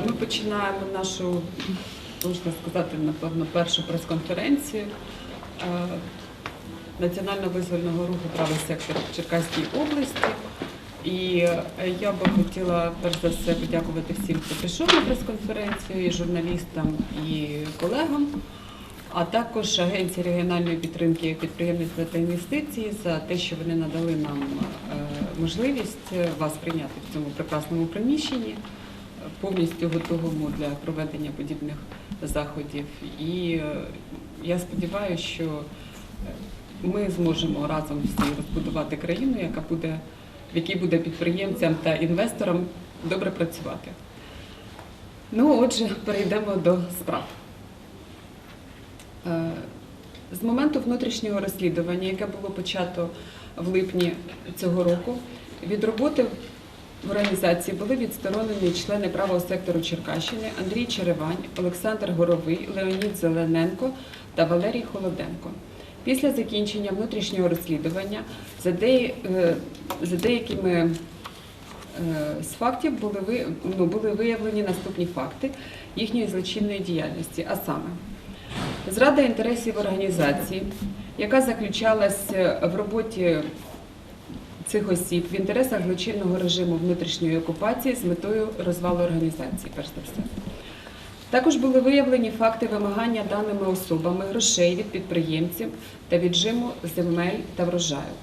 Е, Ми починаємо нашу, можна сказати, напевно, першу прес-конференцію е, Національно-визвольного руху правий сектор в Черкаській області. І е, я би хотіла перш за все подякувати всім, хто прийшов на прес-конференцію, і журналістам, і колегам, а також Агенції регіональної підтримки підприємництва та інвестицій за те, що вони надали нам можливість вас прийняти в цьому прекрасному приміщенні, повністю готовому для проведення подібних заходів. І е, я сподіваюся, що ми зможемо разом всі розбудувати країну, яка буде, в якій буде підприємцям та інвесторам добре працювати. Ну, отже, перейдемо до справ. Е, З моменту внутрішнього розслідування, яке було почато в липні цього року, від роботи в організації були відсторонені члени правого сектору Черкащини Андрій Черевань, Олександр Горовий, Леонід Зелененко та Валерій Холоденко. Після закінчення внутрішнього розслідування за, дея- е, за деякими е, з фактів були, ну, були виявлені наступні факти їхньої злочинної діяльності, а саме зрада інтересів організації, яка заключалась в роботі цих осіб в інтересах злочинного режиму внутрішньої окупації з метою розвалу організації, перш за все. Також були виявлені факти вимагання даними особами грошей від підприємців та віджиму земель та врожаю.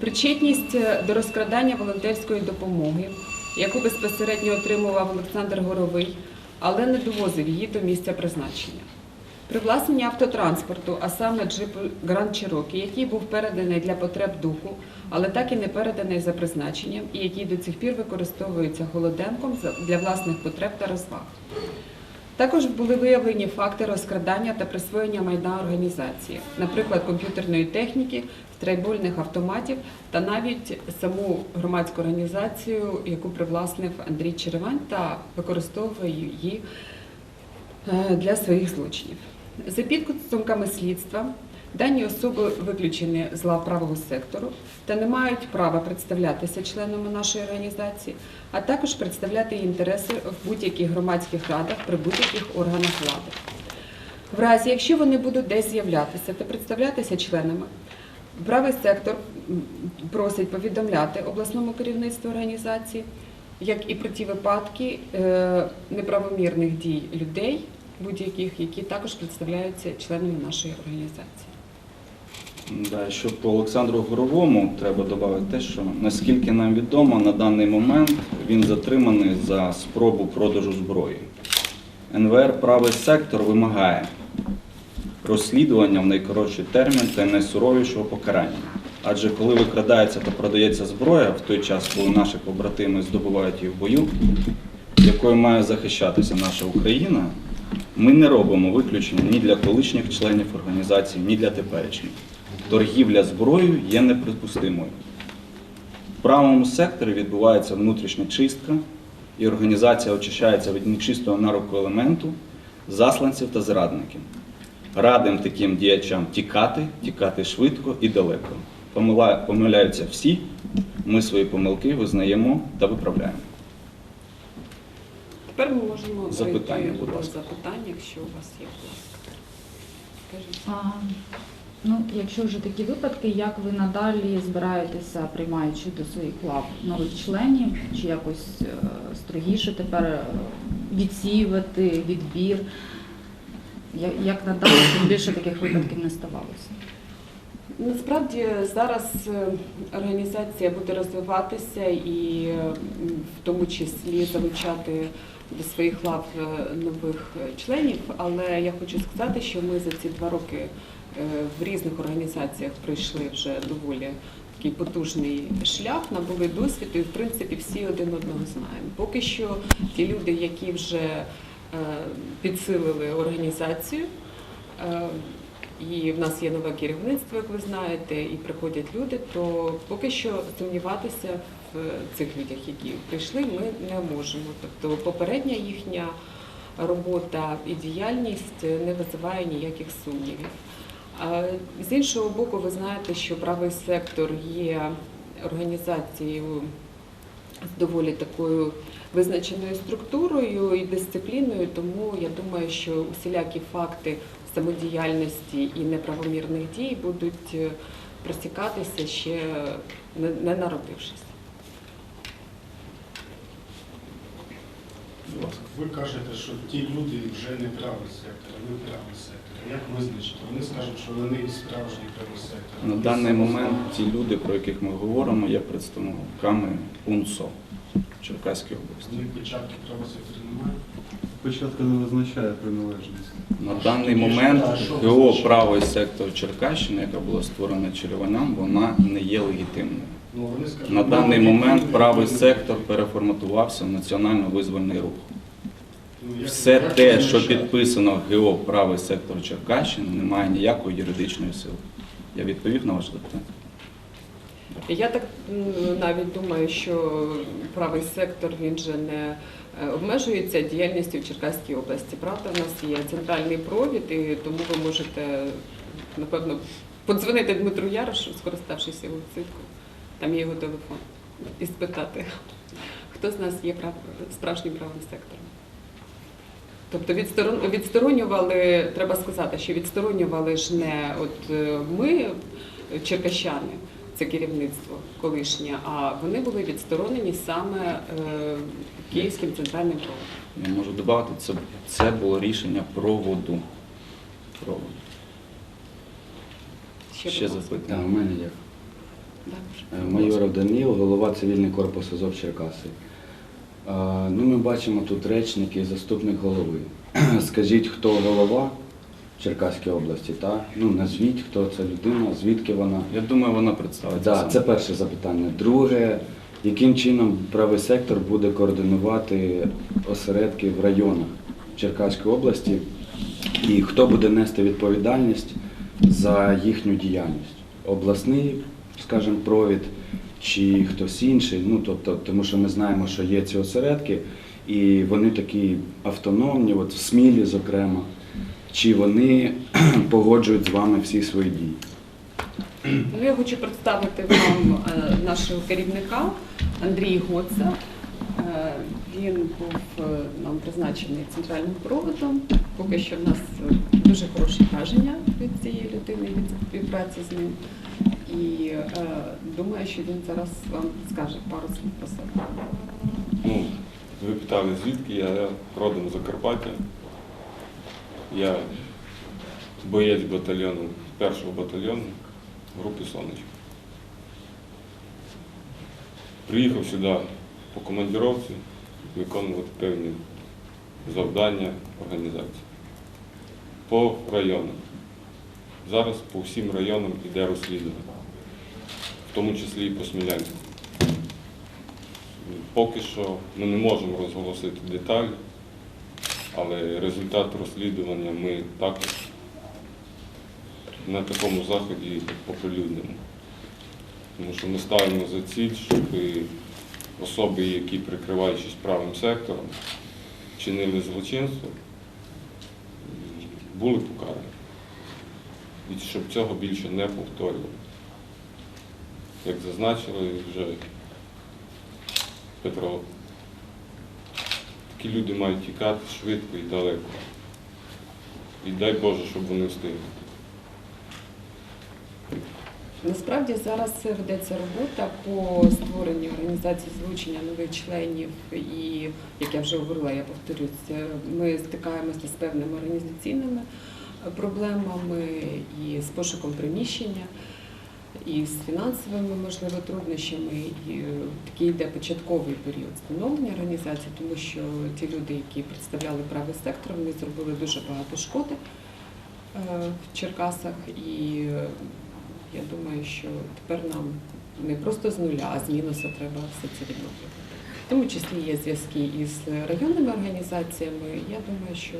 Причетність е, до розкрадання волонтерської допомоги, яку безпосередньо отримував Олександр Горовий, але не довозив її до місця призначення. Привласнення автотранспорту, а саме джипу Гранд Чирокі, який був переданий для потреб духу, але так і не переданий за призначенням, і який до цих пір використовується голоденком для власних потреб та розваг. Також були виявлені факти розкрадання та присвоєння майна організації, наприклад, комп'ютерної техніки, страйбольних автоматів та навіть саму громадську організацію, яку привласнив Андрій Черевань та використовує її е, для своїх злочинів. За підсумками слідства, дані особи виключені з лав правого сектору та не мають права представлятися членами нашої організації, а також представляти інтереси в будь-яких громадських радах при будь-яких органах влади. В разі, якщо вони будуть десь з'являтися та представлятися членами, правий сектор просить повідомляти обласному керівництву організації, як і про ті випадки е, неправомірних дій людей, будь-яких, які також представляються членами нашої організації. Да, що по Олександру Горовому треба додати те, що наскільки нам відомо, на даний момент він затриманий за спробу продажу зброї. НВР правий сектор вимагає розслідування в найкоротший термін та найсуровішого покарання. Адже коли викрадається та продається зброя в той час, коли наші побратими здобувають її в бою, якою має захищатися наша Україна, ми не робимо виключення ні для колишніх членів організації, ні для теперішніх. Торгівля зброєю є неприпустимою. В правому секторі відбувається внутрішня чистка, і організація очищається від нечистого на руку елементу, засланців та зрадників. Радим таким діячам тікати, тікати швидко і далеко. Помиляються всі, ми свої помилки визнаємо та виправляємо. Тепер ми можемо Запитання, будь ласка. запитань, якщо у вас є, будь ласка. Скажіть. А, ну, якщо вже такі випадки, як ви надалі збираєтеся, приймаючи до своїх лав нових членів, чи якось е, строгіше тепер е, відсіювати відбір? Я- Як надалі, щоб більше таких випадків не ставалося? Насправді зараз е, організація буде розвиватися і в тому числі залучати до своїх лав е, нових членів. Але я хочу сказати, що ми за ці два роки е, в різних організаціях пройшли вже доволі такий потужний шлях, набули досвід і в принципі всі один одного знаємо. Поки що ті люди, які вже підсилили організацію. І в нас є нове керівництво, як ви знаєте, і приходять люди, то поки що сумніватися в цих людях, які прийшли, ми не можемо. Тобто попередня їхня робота і діяльність не визиває ніяких сумнівів. З іншого боку, ви знаєте, що правий сектор є організацією з доволі такою визначеною структурою і дисципліною, тому я думаю, що усілякі факти самодіяльності і неправомірних дій будуть е, просікатися ще не, не народившись. Ви кажете, що ті люди вже не правий сектор, а не правий сектор. Як визначити? Вони скажуть, що вони і справжній правий сектор. На даний момент ті люди, про яких ми говоримо, є представниками УНСО Черкаської області. них печатки правого сектора немає. Початку не визначає приналежність. На даний що- момент ГО правий сектор Черкащини, яка була створена Червоням, вона не є легітимною. На даний момент правий сектор переформатувався в національно-визвольний рух. Все те, що підписано ГО правий сектор Черкащини, не має ніякої юридичної сили. Я відповів на ваше запитання. Я так навіть думаю, що правий сектор він же не е, обмежується діяльністю в Черкаській області. Правда, в нас є центральний провід, і тому ви можете, напевно, подзвонити Дмитру Ярошу, скориставшись його вциткою, там є його телефон, і спитати, хто з нас є прав... справжнім правим сектором. Тобто відсторон... відсторонювали, треба сказати, що відсторонювали ж не от е, ми, черкащани, це керівництво колишнє, а вони були відсторонені саме е, Київським центральним проводом. Я можу додати, це, це було рішення проводу. Проводу. Ще, Ще запитання. у мене є. Е, Майоров Данил, голова цивільний корпус АЗОВ Черкаси. Е, Ну, ми бачимо тут речник і заступник голови. Скажіть, хто голова в Черкаській області, так? Ну, назвіть, хто це людина, звідки вона. Я думаю, вона представиться. Так, це перше запитання. Друге, яким чином правий сектор буде координувати осередки в районах Черкаської області і хто буде нести відповідальність за їхню діяльність? Обласний, скажімо, провід чи хтось інший? Ну, тобто, тому що ми знаємо, що є ці осередки, і вони такі автономні, от в Смілі, зокрема, чи вони погоджують з вами всі свої дії? Ну, я хочу представити вам е, нашого керівника Андрій Гоца. Е, Він був е, нам призначений центральним проводом. Поки що в нас дуже хороші враження від цієї людини, від співпраці з ним. І е, думаю, що він зараз вам скаже пару слів про себе. Ну, ви питали, звідки я, родом з Закарпаття. Я боєць батальйону, першого батальйону групи Сонечко. Приїхав сюди по командіровці виконувати певні завдання організації. По районам. Зараз по всім районам іде розслідування, в тому числі і по Смілянську. Поки що ми не можемо розголосити деталі, але результат розслідування ми також на такому заході оприлюднимо. Тому що ми ставимо за ціль, щоб особи, які прикриваючись правим сектором, чинили злочинство, були покарані. І щоб цього більше не повторювали. Як зазначили вже Петро. Такі люди мають тікати швидко і далеко. І дай Боже, щоб вони встигли. Насправді зараз ведеться робота по створенню організації залучення нових членів, і як я вже говорила, я повторюсь, ми стикаємося з певними організаційними проблемами і з пошуком приміщення, і з фінансовими, можливо, труднощами. І е, такий йде початковий період становлення організації, тому що ті люди, які представляли правий сектор, вони зробили дуже багато шкоди е, в Черкасах і е, я думаю, що тепер нам не просто з нуля, а з мінуса треба все це відновлювати. В тому числі є зв'язки із районними організаціями. Я думаю, що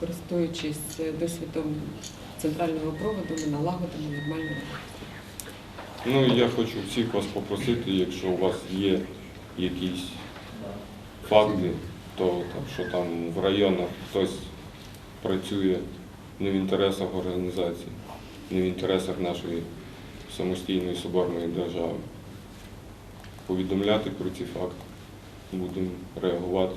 користуючись досвідом центрального проводу, ми налагодимо нормальну роботу. Ну я хочу всіх вас попросити, якщо у вас є якісь факти, то там, що там в районах хтось працює не в інтересах організації, не в інтересах нашої самостійної соборної держави. повідомляти про ці факти. Будемо реагувати.